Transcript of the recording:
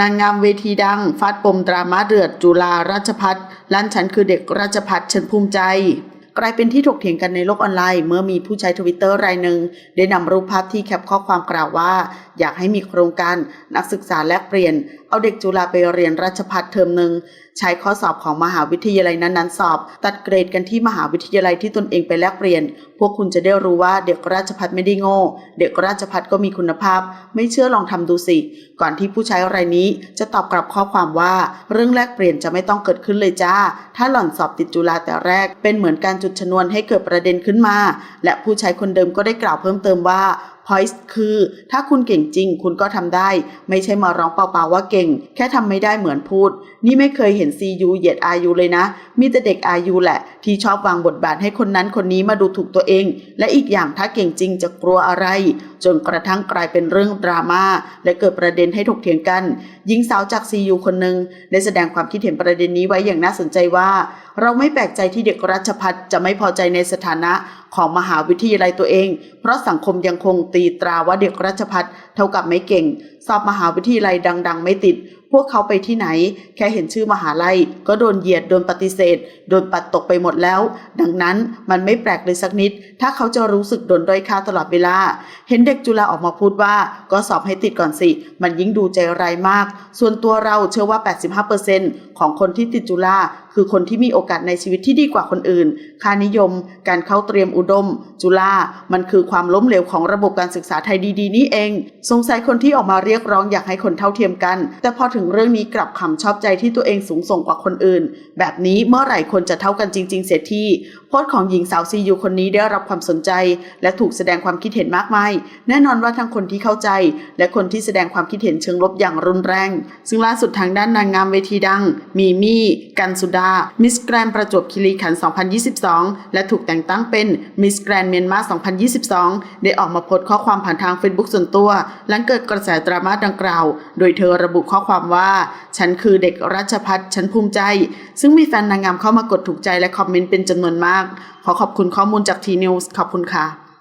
นางงามเวทีดังฟาดปมดราม่าเดือดจุฬาราชพัฒลั่นฉันคือเด็กราชพัฒฉันภูมิใจ กลายเป็นที่ถกเถียงกันในโลกออนไลน์ เมื่อมีผู้ใช้ทวิตเตอร์รายหนึ่ง ได้นำรูปภาพที่แคปข้อความกล่าวว่า อยากให้มีโครงการนักศึกษาแลกเปลี่ยน เอาเด็กจุฬาไปเรียนราชพัฒเทอมหนึ่งใช้ข้อสอบของมหาวิทยาลัยนั้นๆ สอบ ตัดเกรดกันที่มหาวิทยาลัยที่ตนเองไปแลกเปลี่ยน พวกคุณจะได้รู้ว่าเด็กราชพัฒไม่ได้โง่ เด็กราชพัฒก็มีคุณภาพ ไม่เชื่อลองทำดูสิ ก่อนที่ผู้ใช้รายนี้จะตอบกลับข้อความว่า เรื่องแลกเปลี่ยนจะไม่ต้องเกิดขึ้นเลยจ้า ถ้าหล่อนสอบติดจุฬาแต่แรก เป็นเหมือนการจุดชนวนให้เกิดประเด็นขึ้นมา และผู้ใช้คนเดิมก็ได้กล่าวเพิ่มเติมว่า point คือ ถ้าคุณเก่งจริง คุณก็ทำได้ ไม่ใช่มาร้องเปล่าๆว่าเก่ง แค่ทำไม่ได้เหมือนพูด นี่ไม่เคยเห็น CU เหยียด RU เลยนะ มีแต่เด็ก RU แหละ ที่ชอบวางบทบาทให้คนนั้นคนนี้มาดูถูกตัวเอง และอีกอย่างถ้าเก่งจริงจะกลัวอะไร จนกระทั่งกลายเป็นเรื่องดราม่าและเกิดประเด็นให้ถกเถียงกันหญิงสาวจาก CU คนหนึ่งได้แสดงความคิดเห็นประเด็นนี้ไว้อย่างน่าสนใจว่า เราไม่แปลกใจที่เด็กราชพัฒจะไม่พอใจในสถานะ ของมหาวิทยาลัยตัวเอง เพราะสังคมยังคงตีตราว่าเด็กราชพัฒเท่ากับไม่เก่ง สอบมหาวิทยาลัยดัง ๆ ไม่ติด พวกเขาไปที่ไหน แค่เห็นชื่อมหาลัย ก็โดนเหยียด โดนปฏิเสธ โดนปัดตกไปหมดแล้ว ดังนั้นมันไม่แปลกเลยสักนิด ถ้าเขาจะรู้สึกโดนด้อยค่าตลอดเวลา เห็นเด็กจุฬาออกมาพูดว่าก็สอบให้ติดก่อนสิ มันยิ่งดูใจร้ายมาก ส่วนตัวเราเชื่อว่า 85%ของคนที่ติดจุฬาคือคนที่มีโอกาสในชีวิตที่ดีกว่าคนอื่น ค่านิยม การเข้าเตรียมอุดม จุฬามันคือความล้มเหลวของระบบการศึกษาไทยดีๆ นี่เอง สงสัยคนที่ออกมาเรียกร้องอยากให้คนเท่าเทียมกัน แต่พอถึงเรื่องนี้กลับคำชอบใจที่ตัวเองสูงส่งกว่าคนอื่น แบบนี้เมื่อไหร่คนจะเท่ากันจริง ๆ เสียทีโพสต์ของหญิงสาวซียูคนนี้ได้รับความสนใจ และถูกแสดงความคิดเห็นมากมาย แน่นอนว่าทั้งคนที่เข้าใจ และคนที่แสดงความคิดเห็นเชิงลบอย่างรุนแรง ซึ่งล่าสุดทางด้านนางงามเวทีดัง มีมี่กันสุดา มิสแกรนประจวบคีรีขันธ์ 2022 และถูกแต่งตั้งเป็นมิสแกรนเมียนมา 2022 ได้ออกมาโพสต์ข้อความผ่านทางเฟซบุ๊กส่วนตัว หลังเกิดกระแสดราม่าดังกล่าว โดยเธอระบุข้อความว่า ฉันคือเด็กราชพัฒฉันภูมิใจ ซึ่งมีแฟนนางงามเข้ามากดถูกใจและคอมเมนต์เป็นจำนวนมาก ขอขอบคุณข้อมูลจากทีนิวส์ขอบคุณค่ะ